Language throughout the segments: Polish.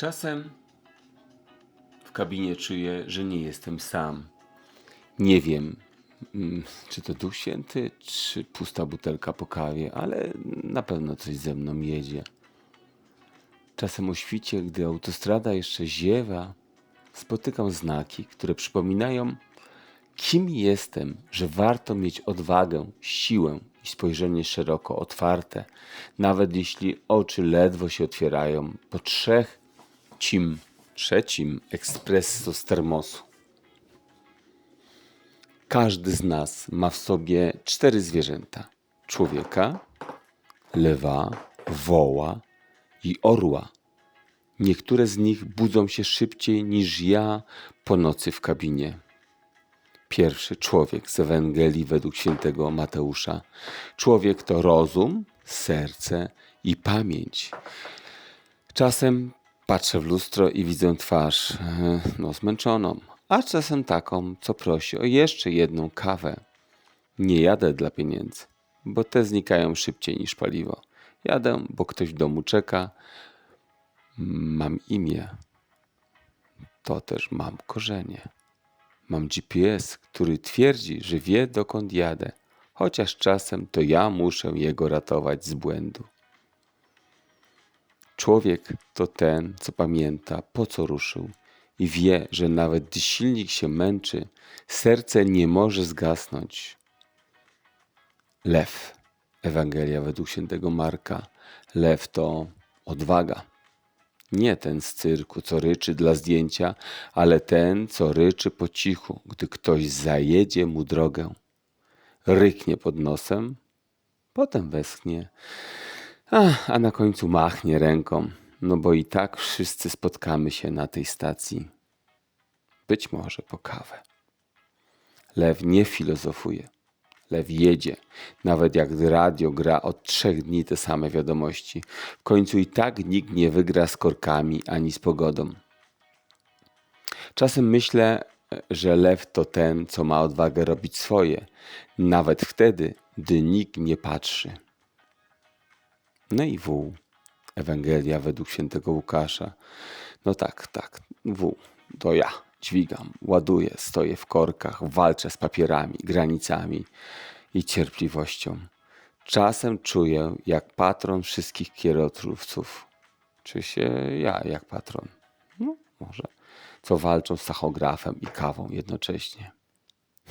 Czasem w kabinie czuję, że nie jestem sam. Nie wiem, mm, czy to Duch Święty, czy pusta butelka po kawie, ale na pewno coś ze mną jedzie. Czasem o świcie, gdy autostrada jeszcze ziewa, spotykam znaki, które przypominają, kim jestem, że warto mieć odwagę, siłę i spojrzenie szeroko otwarte, nawet jeśli oczy ledwo się otwierają po trzech cim, trzecim ekspresso z termosu. Każdy z nas ma w sobie cztery zwierzęta: człowieka, lewa, woła i orła. Niektóre z nich budzą się szybciej niż ja po nocy w kabinie. Pierwszy człowiek z Ewangelii według świętego Mateusza. Człowiek to rozum, serce i pamięć. Czasem patrzę w lustro i widzę twarz e, no, zmęczoną, a czasem taką, co prosi o jeszcze jedną kawę. Nie jadę dla pieniędzy, bo te znikają szybciej niż paliwo. Jadę, bo ktoś w domu czeka. Mam imię. To też mam korzenie. Mam GPS, który twierdzi, że wie dokąd jadę, chociaż czasem to ja muszę jego ratować z błędu. Człowiek to ten, co pamięta, po co ruszył i wie, że nawet gdy silnik się męczy, serce nie może zgasnąć. Lew. Ewangelia według świętego Marka. Lew to odwaga. Nie ten z cyrku, co ryczy dla zdjęcia, ale ten, co ryczy po cichu, gdy ktoś zajedzie mu drogę. Ryknie pod nosem, potem westchnie, a, a na końcu machnie ręką, no bo i tak wszyscy spotkamy się na tej stacji. Być może po kawę. Lew nie filozofuje. Lew jedzie, nawet jak radio gra od trzech dni te same wiadomości. W końcu i tak nikt nie wygra z korkami ani z pogodą. Czasem myślę, że lew to ten, co ma odwagę robić swoje, nawet wtedy, gdy nikt nie patrzy. No i wół. Ewangelia według świętego Łukasza. No tak, tak, wół. To ja. Dźwigam, ładuję, stoję w korkach, walczę z papierami, granicami i cierpliwością. Czasem czuję, jak patron wszystkich kierowców. Czy się ja jak patron? No, może. Co walczą z tachografem i kawą jednocześnie.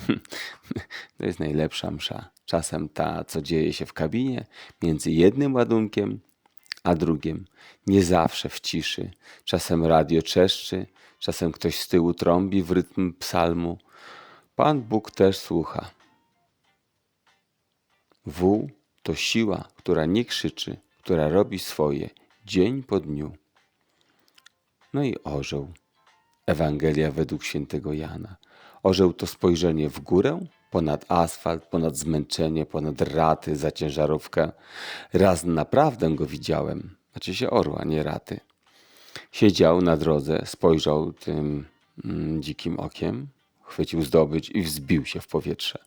To jest najlepsza msza. Czasem ta, co dzieje się w kabinie, między jednym ładunkiem a drugim. Nie zawsze w ciszy. Czasem radio czeszczy, czasem ktoś z tyłu trąbi w rytm psalmu. Pan Bóg też słucha. Wół to siła, która nie krzyczy, która robi swoje dzień po dniu. No i orzeł. Ewangelia według świętego Jana. Orzeł to spojrzenie w górę, ponad asfalt, ponad zmęczenie, ponad raty za ciężarówkę. Raz naprawdę go widziałem, znaczy się orła, nie raty. Siedział na drodze, spojrzał tym mm, dzikim okiem, chwycił zdobycz i wzbił się w powietrze.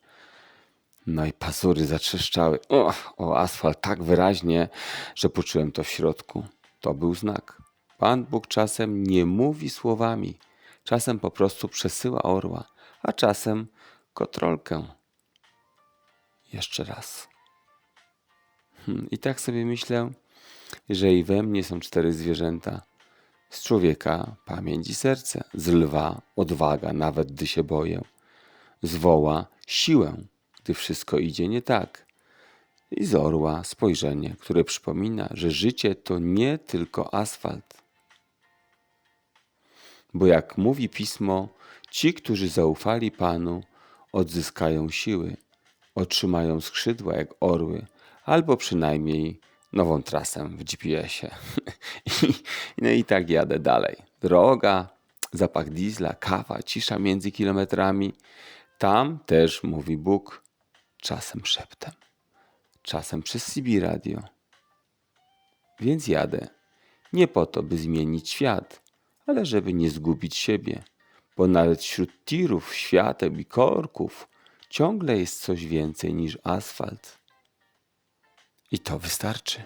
No i pazury zatrzeszczały o, o asfalt tak wyraźnie, że poczułem to w środku. To był znak. Pan Bóg czasem nie mówi słowami, czasem po prostu przesyła orła, a czasem kotrolkę. Jeszcze raz. Hmm, I tak sobie myślę, że i we mnie są cztery zwierzęta. Z człowieka pamięć i serce, z lwa odwaga, nawet gdy się boję, z woła siłę, gdy wszystko idzie nie tak, i z orła spojrzenie, które przypomina, że życie to nie tylko asfalt. Bo jak mówi pismo, ci, którzy zaufali Panu, odzyskają siły, otrzymają skrzydła jak orły, albo przynajmniej nową trasę w GPS-ie. No i tak jadę dalej. Droga, zapach diesla, kawa, cisza między kilometrami. Tam też mówi Bóg, czasem szeptem, czasem przez CB radio. Więc jadę. Nie po to, by zmienić świat, ale żeby nie zgubić siebie, bo nawet wśród tirów, świateł i korków ciągle jest coś więcej niż asfalt. I to wystarczy.